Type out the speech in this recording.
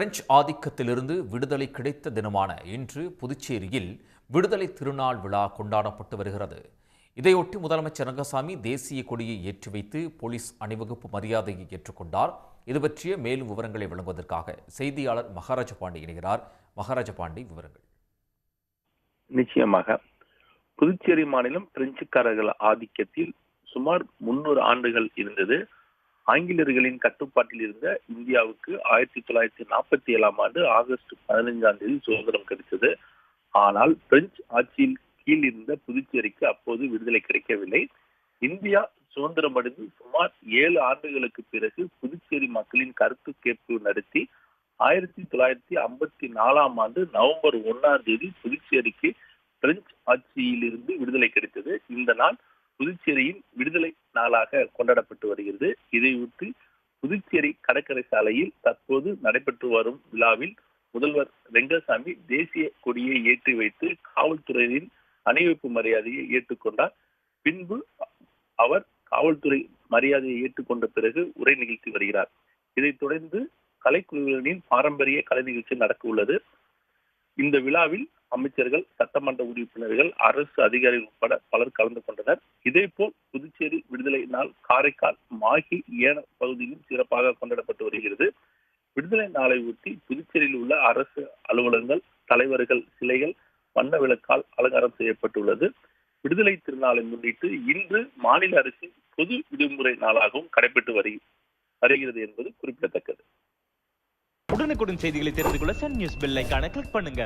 French ஆதிக்கத்திலிருந்து விடுதலை கிடைத்த தினமான இன்று புதுச்சேரியில் விடுதலை திருநாள் விழா கொண்டாடப்பட்டு வருகிறது. இதையொட்டி முதலமைச்சர் ரங்கசாமி தேசிய கொடியை ஏற்றி வைத்து போலீஸ் அணிவகுப்பு மரியாதையை ஏற்றுக்கொண்டார். இது பற்றிய மேலும் விவரங்களை வழங்குவதற்காக செய்தியாளர் மகாராஜ பாண்டி இணைகிறார். மகாராஜ பாண்டி விவரங்கள். நிச்சயமாக புதுச்சேரி மாநிலம் பிரெஞ்சுக்காரர்கள் ஆதிக்கத்தில் சுமார் முன்னூறு ஆண்டுகள் இருந்தது. ஆங்கிலேயர்களின் கட்டுப்பாட்டில் இருந்த இந்தியாவுக்கு ஆயிரத்தி தொள்ளாயிரத்தி நாற்பத்தி ஏழாம் ஆண்டு ஆகஸ்ட் பதினைஞ்சாம் தேதி சுதந்திரம் கிடைத்தது. ஆனால் பிரெஞ்சு ஆட்சியில் கீழ் இருந்த புதுச்சேரிக்கு அப்போது விடுதலை கிடைக்கவில்லை. இந்தியா சுதந்திரம் அடைந்து சுமார் ஏழு ஆண்டுகளுக்கு பிறகு புதுச்சேரி மக்களின் கருத்து கேட்பு நடத்தி ஆயிரத்தி தொள்ளாயிரத்தி ஐம்பத்தி நாலாம் ஆண்டு நவம்பர் ஒன்னாம் தேதி புதுச்சேரிக்கு பிரெஞ்சு ஆட்சியிலிருந்து விடுதலை கிடைத்தது. இந்த நாள் புதுச்சேரியின் விடுதலை நாளாக கொண்டாடப்பட்டு வருகிறது. இதையொட்டி புதுச்சேரி கடற்கரை சாலையில் தற்போது நடைபெற்று வரும் விழாவில் முதல்வர் ரெங்கசாமி தேசிய கொடியை ஏற்றி வைத்து காவல்துறையின் அணிவகுப்பு மரியாதையை ஏற்றுக்கொண்டார். பின்பு அவர் காவல்துறை மரியாதையை ஏற்றுக்கொண்ட பிறகு உரை நிகழ்த்தி வருகிறார். இதைத் தொடர்ந்து கலைக்குழுவினரின் பாரம்பரிய கலை நிகழ்ச்சி நடக்க உள்ளது. இந்த விழாவில் அமைச்சர்கள் சட்டமன்ற உறுப்பினர்கள் அரசு அதிகாரிகள் உட்பட பலர் கலந்து கொண்டனர். இதே போல் புதுச்சேரி விடுதலை நாள் காரைக்கால் மாகி ஏன பகுதியிலும் சிறப்பாக கொண்டாடப்பட்டு வருகிறது. விடுதலை நாளை ஒட்டி புதுச்சேரியில் உள்ள அரசு அலுவலகங்கள் தலைவர்கள் சிலைகள் வண்ண விளக்கால் அலங்காரம் செய்யப்பட்டுள்ளது. விடுதலை திருநாளை முன்னிட்டு இன்று மாநில அரசின் பொது விடுமுறை நாளாகவும் கடைபெற்று வரு வருகிறது என்பது குறிப்பிடத்தக்கது. உடனுக்குடன் செய்திகளை தெரிந்து கொள்ள சன் நியூஸ் பெல் ஐகானை கிளிக் பண்ணுங்க.